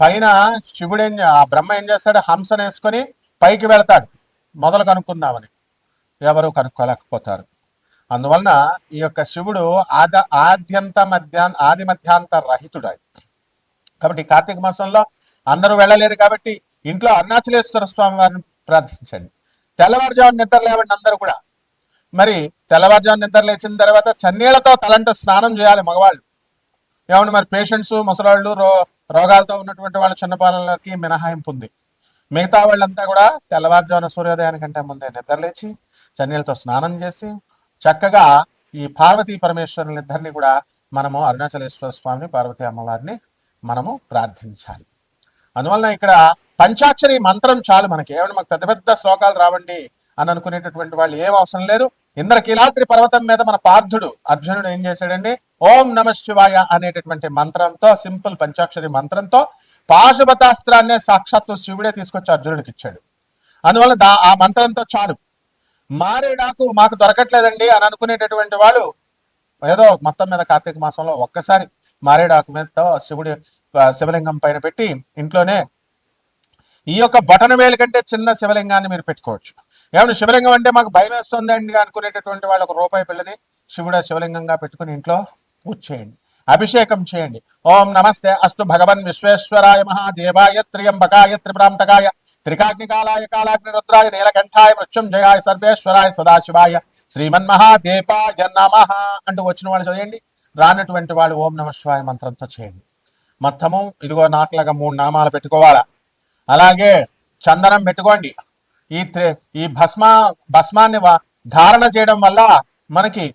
పైన శివుడు ఏం ఆ బ్రహ్మ ఏం చేస్తాడు? హంసను వేసుకొని పైకి వెళతాడు. మొదలు కనుక్కుందామని. ఎవరు కనుక్కోలేకపోతారు. అందువలన ఈ యొక్క శివుడు ఆద ఆద్యంత మధ్యా ఆది మధ్యాంత రహితుడు కాబట్టి కార్తీక మాసంలో అందరూ వెళ్ళలేరు కాబట్టి ఇంట్లో అరుణాచలేశ్వర స్వామి వారిని ప్రార్థించండి. తెల్లవారుజాము నిద్ర లేవండి అందరూ కూడా. మరి తెల్లవారుజాము నిద్ర లేచిన తర్వాత చన్నీళ్ళతో తలంట స్నానం చేయాలి మగవాళ్ళు. ఏమంటే మరి పేషెంట్స్ ముసలాళ్ళు రో రోగాలతో ఉన్నటువంటి వాళ్ళ చిన్నపాలకి మినహాయింపు ఉంది. మిగతా వాళ్ళంతా కూడా తెల్లవారుజామున సూర్యోదయానికంటే ముందే నిద్రలేచి చన్నీళ్ళతో స్నానం చేసి చక్కగా ఈ పార్వతీ పరమేశ్వరుని ఇద్దరిని కూడా మనము అరుణాచలేశ్వర స్వామిని పార్వతీ అమ్మవారిని మనము ప్రార్థించాలి. అందువలన ఇక్కడ పంచాక్షరి మంత్రం చాలు మనకి. ఏమన్నా మాకు పెద్ద పెద్ద శ్లోకాలు రావండి అని అనుకునేటటువంటి వాళ్ళు ఏం అవసరం లేదు. ఇంద్రకీలాద్రి పర్వతం మీద మన పార్థుడు అర్జునుడు ఏం చేశాడండి? ఓం నమ శివాయ అనేటటువంటి మంత్రంతో సింపుల్ పంచాక్షరి మంత్రంతో పాశుపతాస్త్రాన్నే సాక్షాత్తు శివుడే తీసుకొచ్చి అర్జునుడికి ఇచ్చాడు. అందువల్ల దా ఆ మంత్రంతో చాలు. మారేడాకు మాకు దొరకట్లేదండి అని అనుకునేటటువంటి వాళ్ళు ఏదో మొత్తం మీద కార్తీక మాసంలో ఒక్కసారి మారేడాకు మీదతో శివుడి శివలింగం పైన పెట్టి ఇంట్లోనే ఈ యొక్క బటన వేలు కంటే చిన్న శివలింగాన్ని మీరు పెట్టుకోవచ్చు. ఏమన్నా శివలింగం అంటే మాకు భయం వేస్తుందండి అనుకునేటటువంటి వాళ్ళు ఒక రూపాయి పిల్లని శివుడు శివలింగంగా పెట్టుకుని ఇంట్లో పూజ చేయండి. అభిషేకం చేయండి. ఓం నమస్తే అస్తు భగవన్ విశ్వేశ్వరాయ మహాదేవాయ త్రియంబకాయ త్రిప్రాంతకాయ త్రికాగ్నికాలాయ కాలాగ్నిరుద్రాయ నీలకంఠాయ మృత్యుంజయాయ సర్వేశ్వరాయ సదాశివాయ శ్రీమన్మహాదేపాయ నమ అంటూ వచ్చిన వాళ్ళు చదివండి రానటువంటి వాళ్ళు ఓం నమ శివాయ మంత్రంతో చేయండి. మొత్తము ఇదిగో నాకులాగా మూడు నామాలు పెట్టుకోవాలా? అలాగే చందనం పెట్టుకోండి. ఈ ఈ భస్మ భస్మాన్ని వ- ధారణ చేయడం వల్ల మనకి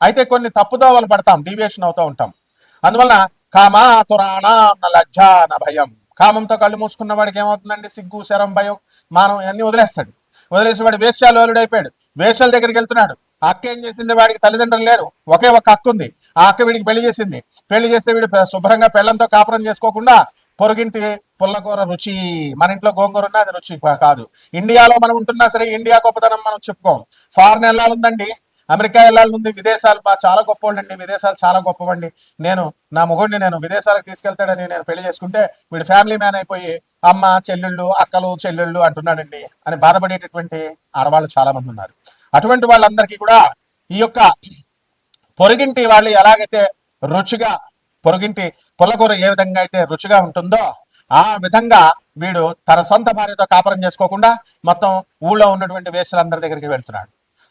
అయితే కొన్ని తప్పుదోవలు పడతాం డీవియేషన్ అవుతూ ఉంటాం. అందువలన కామా తురాణ లజ్జాన భయం. కామంతో కళ్ళు మూసుకున్న వాడికి ఏమవుతుందండి? సిగ్గు శరం భయం మానం అన్ని వదిలేస్తాడు. వదిలేసి వాడు వేశ్యాలు అయిపోయాడు వేశ్యాల దగ్గరికి వెళ్తున్నాడు. అక్క ఏం చేసింది? వాడికి తల్లిదండ్రులు లేరు. ఒకే ఒక అక్క ఉంది. ఆ అక్క వీడికి పెళ్ళి చేసింది. పెళ్ళి చేస్తే వీడు శుభ్రంగా పెళ్ళంతో కాపురం చేసుకోకుండా పొరుగింటి పుల్లకూర రుచి మన ఇంట్లో గోంగూర ఉన్నా అది రుచి కాదు. ఇండియాలో మనం ఉంటున్నా సరే ఇండియా గొప్పతనం మనం చెప్పుకోం. ఫారెన్ వెళ్ళాలందండి అమెరికా వెళ్ళాలంది విదేశాలు మా చాలా గొప్పవాళ్ళండి. విదేశాలు చాలా గొప్పవండి. నేను నా మొగుడిని నేను విదేశాలకు తీసుకెళ్తాడని నేను పెళ్ళి చేసుకుంటే వీడు ఫ్యామిలీ మ్యాన్ అయిపోయి అమ్మ చెల్లెళ్ళు అక్కలు చెల్లెళ్ళు అంటున్నాడండి అని బాధపడేటటువంటి ఆడవాళ్ళు చాలా మంది ఉన్నారు. అటువంటి వాళ్ళందరికీ కూడా ఈ యొక్క పొరుగింటి వాళ్ళు ఎలాగైతే రుచిగా పొరుగింటి పొలకూర ఏ విధంగా అయితే రుచిగా ఉంటుందో ఆ విధంగా వీడు తన సొంత భార్యతో కాపురం చేసుకోకుండా మొత్తం ఊళ్ళో ఉన్నటువంటి వేసులందరి దగ్గరికి వెళ్తున్నాడు.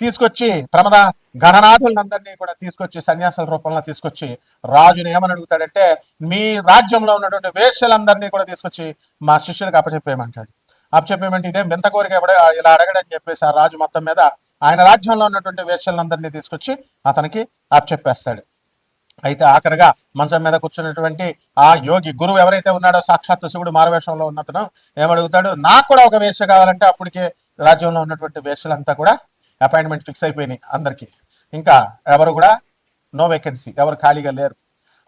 తీసుకొచ్చి ప్రమద గణనాథులందరినీ కూడా తీసుకొచ్చి సన్యాసుల రూపంలో తీసుకొచ్చి రాజుని ఏమని అడుగుతాడంటే మీ రాజ్యంలో ఉన్నటువంటి వేషలందరినీ కూడా తీసుకొచ్చి మా శిష్యులకు అప్పచెప్పేయమంటాడు. అప్పచెప్పేయమంటే ఇదే వింత కోరిక ఎవడ ఇలా అడగడని చెప్పేసి ఆ రాజు మొత్తం మీద ఆయన రాజ్యంలో ఉన్నటువంటి వేషలందరినీ తీసుకొచ్చి అతనికి అప్పచెప్పేస్తాడు. అయితే ఆఖరిగా మంచం మీద కూర్చున్నటువంటి ఆ యోగి గురువు ఎవరైతే ఉన్నాడో సాక్షాత్ శివుడు మారవేషంలో ఉన్నతను ఏమడుగుతాడు? నాకు కూడా ఒక వేష కావాలంటే అప్పటికే రాజ్యంలో ఉన్నటువంటి వేషలంతా కూడా అపాయింట్మెంట్ ఫిక్స్ అయిపోయినాయి అందరికీ. ఇంకా ఎవరు కూడా నో వేకెన్సీ ఎవరు ఖాళీగా లేరు.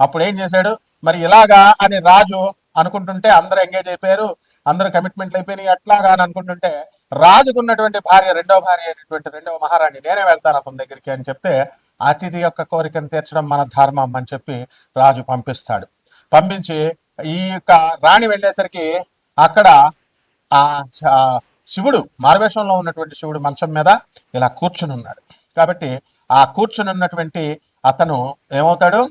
అప్పుడు ఏం చేశాడు? మరి ఇలాగా అని రాజు అనుకుంటుంటే అందరూ ఎంగేజ్ అయిపోయారు అందరూ కమిట్మెంట్లు అయిపోయినాయి. అట్లాగా అని అనుకుంటుంటే రాజుకున్నటువంటి భార్య రెండవ భార్య అయినటువంటి రెండవ మహారాణి నేనే వెళ్తాను అతని దగ్గరికి అని చెప్తే అతిథి యొక్క కోరికను తీర్చడం మన ధర్మం అని చెప్పి రాజు పంపిస్తాడు. పంపించి ఈ యొక్క రాణి వెళ్ళేసరికి అక్కడ ఆ శివుడు మారవేషంలో ఉన్నటువంటి శివుడు మంచం మీద ఇలా కూర్చుని ఉన్నాడు. కాబట్టి ఆ కూర్చుని ఉన్నటువంటి అతను ఏమవుతాడు?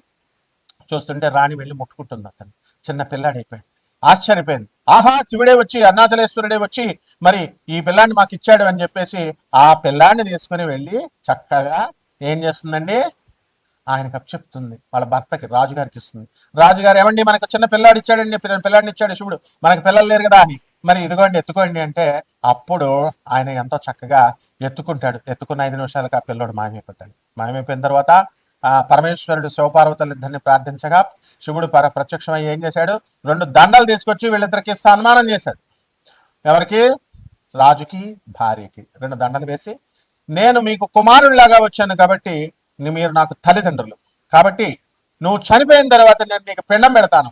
చూస్తుంటే రాణి వెళ్ళి ముట్టుకుంటుంది అతను. చిన్న పిల్లాడైపోయాడు. ఆశ్చర్యపోయింది. ఆహా శివుడే వచ్చి అరుణాచలేశ్వరుడే వచ్చి మరి ఈ పిల్లాన్ని మాకు ఇచ్చాడు అని చెప్పేసి ఆ పిల్లాన్ని తీసుకుని వెళ్ళి చక్కగా ఏం చేస్తుందండి? ఆయనకు చెప్తుంది. వాళ్ళ భర్తకి రాజుగారికి ఇస్తుంది. రాజుగారు ఏమండి మనకు చిన్న పిల్లాడు ఇచ్చాడండి పిల్ల- పిల్లాడిని ఇచ్చాడు శివుడు. మనకి పిల్లలు లేరు కదా అని. మరి ఇదిగోండి ఎత్తుకోండి అంటే అప్పుడు ఆయన ఎంతో చక్కగా ఎత్తుకుంటాడు. ఎత్తుకున్న ఐదు నిమిషాలకు ఆ పిల్లోడు మాయమైపోతాడు. మాయమైపోయిన తర్వాత ఆ పరమేశ్వరుడు శివపార్వతులు ఇద్దరిని ప్రార్థించగా శివుడు పర ప్రత్యక్షమై ఏం చేశాడు? రెండు దండలు తీసుకొచ్చి వీళ్ళిద్దరికి సన్మానం చేశాడు. ఎవరికి? రాజుకి భార్యకి. రెండు దండలు వేసి నేను మీకు కుమారుడిలాగా వచ్చాను కాబట్టి మీరు నాకు తల్లిదండ్రులు. కాబట్టి నువ్వు చనిపోయిన తర్వాత నేను నీకు పిండం పెడతాను.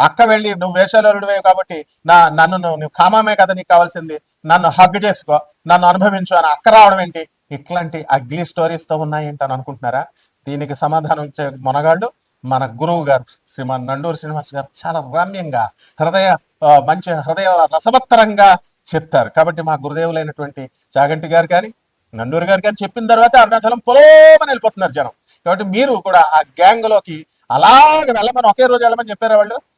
అక్క వెళ్ళి నువ్వు వేషాలరుడివే కాబట్టి నా నన్ను నువ్వు కామామే కదా నీకు కావాల్సింది. నన్ను హగ్ చేసుకో. నన్ను అనుభవించు అని అక్క రావడం ఏంటి? ఇట్లాంటి అగ్లీ స్టోరీస్తో ఉన్నాయి అని అనుకుంటున్నారా? దీనికి సమాధానం ఇచ్చే మొనగాళ్ళు మన గురువు గారు శ్రీమాన్ నండూరు శ్రీనివాస్ గారు చాలా రమ్యంగా హృదయ మంచి హృదయ రసవత్తరంగా చెప్తారు. కాబట్టి మా గురుదేవులైనటువంటి చాగంటి గారు కానీ నండూరు గారు కానీ చెప్పిన తర్వాత అరుణాచలం పొలోమని వెళ్ళిపోతున్నారు జనం. కాబట్టి మీరు కూడా ఆ గ్యాంగ్లోకి అలాగే వెళ్ళమని ఒకే రోజు వెళ్ళమని చెప్పారా వాళ్ళు?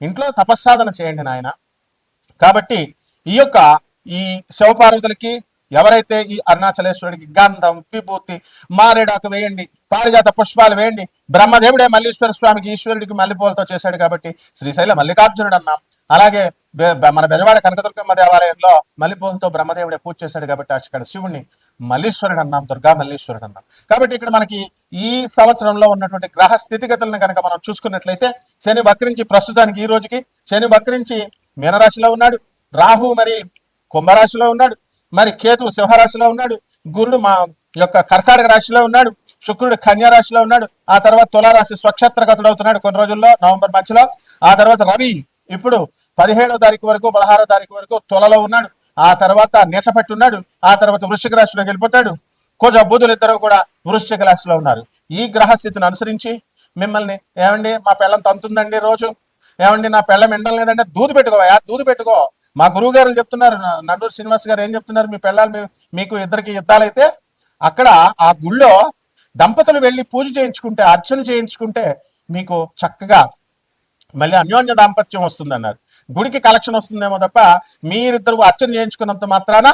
ఇంట్లో తపస్సాధన చేయండి నాయన. కాబట్టి ఈ యొక్క ఈ శివపార్వతులకి ఎవరైతే ఈ అరుణాచలేశ్వరుడికి గంధం విభూతి మారేడాకు వేయండి పారిజాత పుష్పాలు వేయండి బ్రహ్మదేవుడే మల్లీశ్వర స్వామికి ఈశ్వరుడికి మల్లెపూలతో చేశాడు కాబట్టి శ్రీశైల మల్లికార్జునుడు అన్నాం అలాగే మన బెజవాడ కనకదుర్గమ్మ దేవాలయంలో మల్లెపూలతో బ్రహ్మదేవుడే పూజ చేశాడు కాబట్టి అక్కడ శివుణ్ణి మల్లీశ్వరుడు అన్నాం దుర్గా మల్లీశ్వరుడు అన్నాం. కాబట్టి ఇక్కడ మనకి ఈ సంవత్సరంలో ఉన్నటువంటి గ్రహ స్థితిగతులను కనుక మనం చూసుకున్నట్లయితే శని వక్రించి ప్రస్తుతానికి ఈ రోజుకి శని వక్రించి మీనరాశిలో ఉన్నాడు రాహు మరి కుంభరాశిలో ఉన్నాడు మరి కేతు సింహరాశిలో ఉన్నాడు గురుడు మా యొక్క కర్కాటక రాశిలో ఉన్నాడు శుక్రుడు కన్యా రాశిలో ఉన్నాడు ఆ తర్వాత తులారాశి స్వక్షత్రగతుడు అవుతున్నాడు కొన్ని రోజుల్లో నవంబర్ మధ్యలో ఆ తర్వాత రవి ఇప్పుడు పదిహేడో తారీఖు వరకు పదహారో తారీఖు వరకు తులలో ఉన్నాడు. ఆ తర్వాత నీచపట్టి ఉన్నాడు ఆ తర్వాత వృశ్చిక రాశిలోకి వెళ్ళిపోతాడు. కొంచెం బుధులు ఇద్దరు కూడా వృశ్చిక రాశిలో ఉన్నారు. ఈ గ్రహస్థితిని అనుసరించి మిమ్మల్ని ఏమండి మా పెళ్ళం తంతుందండి రోజు? ఏమండి నా పెళ్ళం ఎండం లేదంటే దూది పెట్టుకోవా దూది పెట్టుకో. మా గురువు గారు చెప్తున్నారు నండూరు శ్రీనివాస్ గారు ఏం చెప్తున్నారు మీ పిల్లలు మీకు ఇద్దరికి యుద్ధాలైతే అక్కడ ఆ గుళ్ళో దంపతులు వెళ్ళి పూజ చేయించుకుంటే అర్చన చేయించుకుంటే మీకు చక్కగా మళ్ళీ అన్యోన్య దాంపత్యం వస్తుందన్నారు. గుడికి కలెక్షన్ వస్తుందేమో తప్ప మీరిద్దరు అర్చన చేయించుకున్నంత మాత్రాన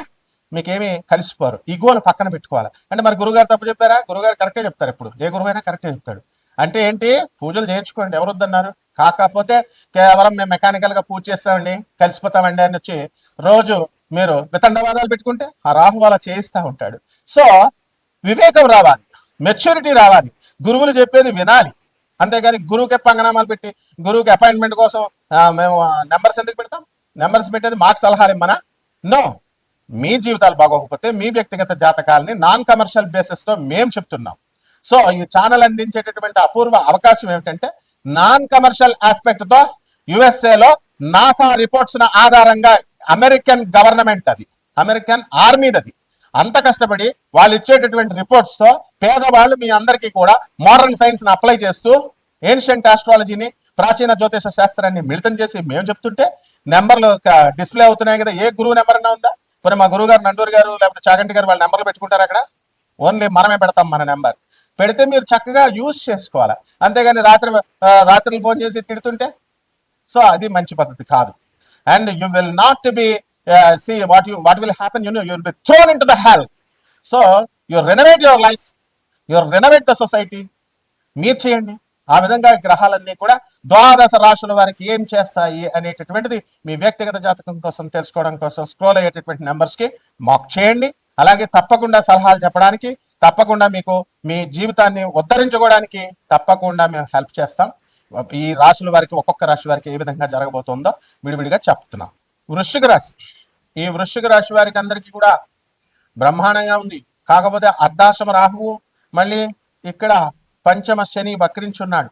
మీకేమి కలిసిపోరు. ఇగోలు పక్కన పెట్టుకోవాలి. అంటే మరి గురుగారు తప్పు చెప్పారా? గురుగారు కరెక్టే చెప్తారు ఇప్పుడు. ఏ గురువు అయినా కరెక్టే చెప్తాడు. అంటే ఏంటి? పూజలు చేయించుకోండి. ఎవరు వద్దన్నారు? కాకపోతే కేవలం మేము మెకానికల్గా పూజ చేస్తామండి కలిసిపోతామండి అని వచ్చి రోజు మీరు వితండవాదాలు పెట్టుకుంటే ఆ రాహు అలా చేయిస్తూ ఉంటాడు. సో వివేకం రావాలి. మెచ్యూరిటీ రావాలి. గురువులు చెప్పేది వినాలి. అంతేగాని గురువుకి పంగనామాలు పెట్టి గురువుకి అపాయింట్మెంట్ కోసం మేము నెంబర్స్ ఎందుకు పెడతాం? నెంబర్స్ పెట్టేది మాకు సలహాలు ఇమ్మనా? నో మీ జీవితాలు బాగోకపోతే మీ వ్యక్తిగత జాతకాలని నాన్ కమర్షియల్ బేసిస్లో మేము చెప్తున్నాం. సో ఈ ఛానల్ అందించేటటువంటి అపూర్వ అవకాశం ఏమిటంటే నాన్ కమర్షియల్ ఆస్పెక్ట్తో యుఎస్ఏలో నాసా రిపోర్ట్స్ ఆధారంగా అమెరికన్ గవర్నమెంట్ అది. అమెరికన్ ఆర్మీదది అంత కష్టపడి వాళ్ళు ఇచ్చేటటువంటి రిపోర్ట్స్తో పేదవాళ్ళు మీ అందరికీ కూడా మోడర్న్ సైన్స్ని అప్లై చేస్తూ ఏన్షియంట్ ఆస్ట్రాలజీని ప్రాచీన జ్యోతిష శాస్త్రాన్ని మిళితం చేసి మేము చెప్తుంటే నెంబర్లు డిస్ప్లే అవుతున్నాయి కదా ఏ గురువు నెంబర్ అన్నా ఉందా? పోనీ మా గురువు గారు నండూరు గారు లేకపోతే చాగంటి గారు వాళ్ళ నెంబర్లు పెట్టుకుంటారు అక్కడ? ఓన్లీ మనమే పెడతాం మన నెంబర్. పెడితే మీరు చక్కగా యూజ్ చేసుకోవాలి. అంతేగాని రాత్రి రాత్రులు ఫోన్ చేసి తిడుతుంటే? సో అది మంచి పద్ధతి కాదు. And you will not be see what you what will happen you you will be thrown into the hell. So you renovate your life you renovate the society. మీరు చేయండి. ఆ విధంగా గ్రహాలన్నీ కూడా ద్వాదశ రాశుల వారికి ఏం చేస్తాయి అనేటటువంటిది మీ వ్యక్తిగత జాతకం కోసం తెలుసుకోవడం కోసం స్క్రోల్ అయ్యేటటువంటి నెంబర్స్కి మాక్ చేయండి. అలాగే తప్పకుండా సలహాలు చెప్పడానికి తప్పకుండా మీకు మీ జీవితాన్ని ఉద్ధరించుకోవడానికి తప్పకుండా మేము హెల్ప్ చేస్తాం. ఈ రాశుల వారికి ఒక్కొక్క రాశి వారికి ఏ విధంగా జరగబోతుందో విడివిడిగా చెప్తున్నాం. వృశ్చిక రాశి. ఈ వృశ్చిక రాశి వారికి అందరికీ కూడా బ్రహ్మాండంగా ఉంది. కాకపోతే అర్ధాశమ రాహువు మళ్ళీ ఇక్కడ పంచమ శని వక్రించున్నాడు.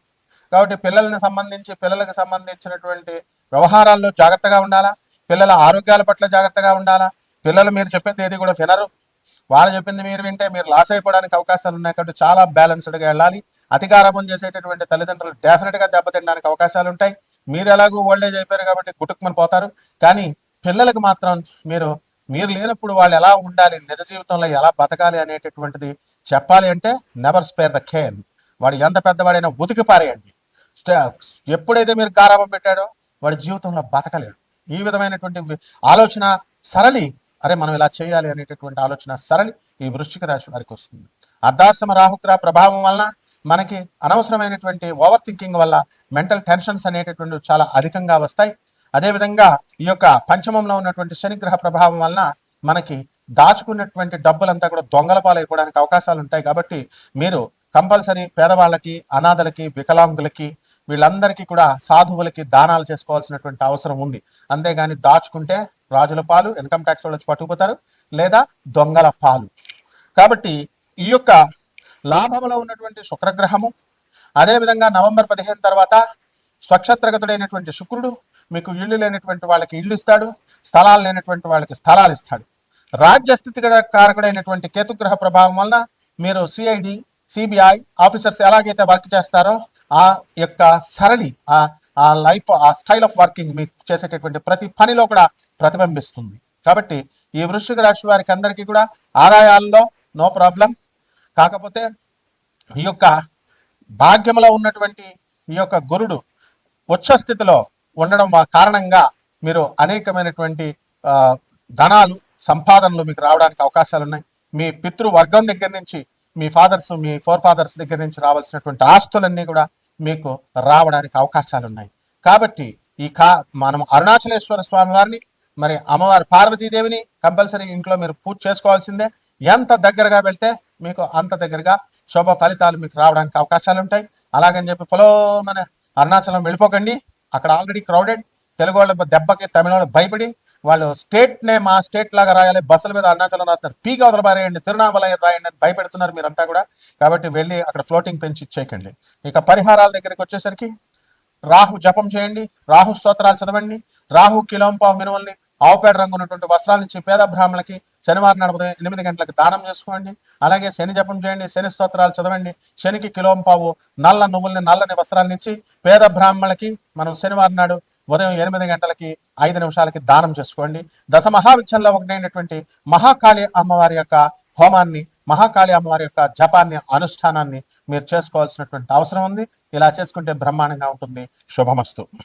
కాబట్టి పిల్లల్ని సంబంధించి పిల్లలకు సంబంధించినటువంటి వ్యవహారాల్లో జాగ్రత్తగా ఉండాలా? పిల్లల ఆరోగ్యాల పట్ల జాగ్రత్తగా ఉండాలా? పిల్లలు మీరు చెప్పేది ఏది కూడా వినరు. వాళ్ళు చెప్పింది మీరు వింటే మీరు లాస్ అయిపోవడానికి అవకాశాలు ఉన్నాయి కాబట్టి చాలా బ్యాలెన్స్డ్గా వెళ్ళాలి. అతికారం చేసేటటువంటి తల్లిదండ్రులు డెఫినెట్గా దెబ్బతినడానికి అవకాశాలు ఉంటాయి. మీరు ఎలాగో ఓల్డేజ్ అయిపోయారు కాబట్టి గుటుక్కుమని పోతారు. కానీ పిల్లలకు మాత్రం మీరు మీరు లేనప్పుడు వాళ్ళు ఎలా ఉండాలి? నిజ జీవితంలో ఎలా బతకాలి అనేటటువంటిది చెప్పాలి అంటే నెవర్ స్పేర్ ద కేర్ వాడు ఎంత పెద్దవాడైనా ఉతికి పారేయండి. ఎప్పుడైతే మీరు కారాపం పెట్టాడో వాడి జీవితంలో బతకలేడు. ఈ విధమైనటువంటి ఆలోచన సరళి అరే మనం ఇలా చేయాలి అనేటటువంటి ఆలోచన సరళి ఈ వృశ్చిక రాశి వారికి వస్తుంది. అర్ధాశ్రమ రాహుగ్రహ ప్రభావం వలన మనకి అనవసరమైనటువంటి ఓవర్ థింకింగ్ వల్ల మెంటల్ టెన్షన్స్ అనేటటువంటివి చాలా అధికంగా వస్తాయి. అదేవిధంగా ఈ యొక్క పంచమంలో ఉన్నటువంటి శనిగ్రహ ప్రభావం వలన మనకి దాచుకున్నటువంటి డబ్బులంతా కూడా దొంగల పాలైపోవడానికి అవకాశాలు ఉంటాయి. కాబట్టి మీరు కంపల్సరీ పేదవాళ్ళకి అనాథలకి వికలాంగులకి వీళ్ళందరికీ కూడా సాధువులకి దానాలు చేసుకోవాల్సినటువంటి అవసరం ఉంది. అంతేగాని దాచుకుంటే రాజుల పాలు ఇన్కమ్ ట్యాక్స్ వాళ్ళు వచ్చి పట్టుకుపోతారు లేదా దొంగల పాలు. కాబట్టి ఈ యొక్క లాభంలో ఉన్నటువంటి శుక్రగ్రహము అదేవిధంగా నవంబర్ పదిహేను తర్వాత స్వక్షత్రగతుడైనటువంటి శుక్రుడు మీకు ఇల్లు లేనటువంటి వాళ్ళకి ఇళ్ళు ఇస్తాడు స్థలాలు లేనటువంటి వాళ్ళకి స్థలాలు ఇస్తాడు. రాజ్యస్థితిగత కారకుడైనటువంటి కేతుగ్రహ ప్రభావం వలన మీరు సిఐడి సిబిఐ ఆఫీసర్స్ ఎలాగైతే వర్క్ చేస్తారో ఆ యొక్క సరళి ఆ ఆ లైఫ్ ఆ స్టైల్ ఆఫ్ వర్కింగ్ మీకు చేసేటటువంటి ప్రతి పనిలో కూడా ప్రతిబింబిస్తుంది. కాబట్టి ఈ వృశ్చిక రాశి వారికి అందరికీ కూడా ఆదాయాల్లో నో ప్రాబ్లం కాకపోతే ఈ యొక్క భాగ్యంలో ఉన్నటువంటి ఈ యొక్క గురుడు ఉచ్చ స్థితిలో ఉండడం కారణంగా మీరు అనేకమైనటువంటి ధనాలు సంపాదనలు మీకు రావడానికి అవకాశాలు ఉన్నాయి మీ పితృ వర్గం దగ్గర నుంచి మీ ఫాదర్స్ మీ ఫోర్ ఫాదర్స్ దగ్గర నుంచి రావాల్సినటువంటి ఆస్తులన్నీ కూడా మీకు రావడానికి అవకాశాలు ఉన్నాయి కాబట్టి ఈ కా మనం అరుణాచలేశ్వర స్వామి వారిని మరి అమ్మవారి పార్వతీదేవిని కంపల్సరీ ఇంట్లో మీరు పూజ చేసుకోవాల్సిందే. ఎంత దగ్గరగా వెళ్తే మీకు అంత దగ్గరగా శుభ ఫలితాలు మీకు రావడానికి అవకాశాలు ఉంటాయి అలాగని చెప్పి పొలో మన అరుణాచలం వెళ్ళిపోకండి. అక్కడ ఆల్రెడీ క్రౌడెడ్ తెలుగు వాళ్ళ దెబ్బకి తమిళ భయపడి వాళ్ళు స్టేట్ నేమ్ మా స్టేట్ లాగా రాయాలి బస్సుల మీద అరుణాచలం రాస్తున్నారు. పీగా వదల రాయండి తిరునామలై రాయండి అని భయపెడుతున్నారు మీరంతా కూడా. కాబట్టి వెళ్ళి అక్కడ ఫ్లోటింగ్ పెంచి ఇచ్చేయకండి. ఇక పరిహారాల దగ్గరికి వచ్చేసరికి రాహు జపం చేయండి రాహు స్తోత్రాలు చదవండి రాహు కిలోంపావు మినువల్ని ఆవుపేడ రంగు ఉన్నటువంటి వస్త్రాల నుంచి పేద బ్రాహ్మణులకి శనివారం నడపదే ఎనిమిది గంటలకు దానం చేసుకోండి. అలాగే శని జపం చేయండి శని స్తోత్రాలు చదవండి శనికి కిలోంపావు నల్ల నువ్వుల్ని నల్లని వస్త్రాలు నుంచి పేద బ్రాహ్మణులకి మనం శనివారం నాడు ఉదయం ఎనిమిది గంటలకి ఐదు నిమిషాలకి దానం చేసుకోండి. దశ మహావిద్యల్లో ఒకటైనటువంటి మహాకాళి అమ్మవారి యొక్క హోమాన్ని మహాకాళి అమ్మవారి యొక్క జపాన్ని అనుష్ఠానాన్ని మీరు చేసుకోవాల్సినటువంటి అవసరం ఉంది. ఇలా చేసుకుంటే బ్రహ్మాండంగా ఉంటుంది. శుభమస్తు.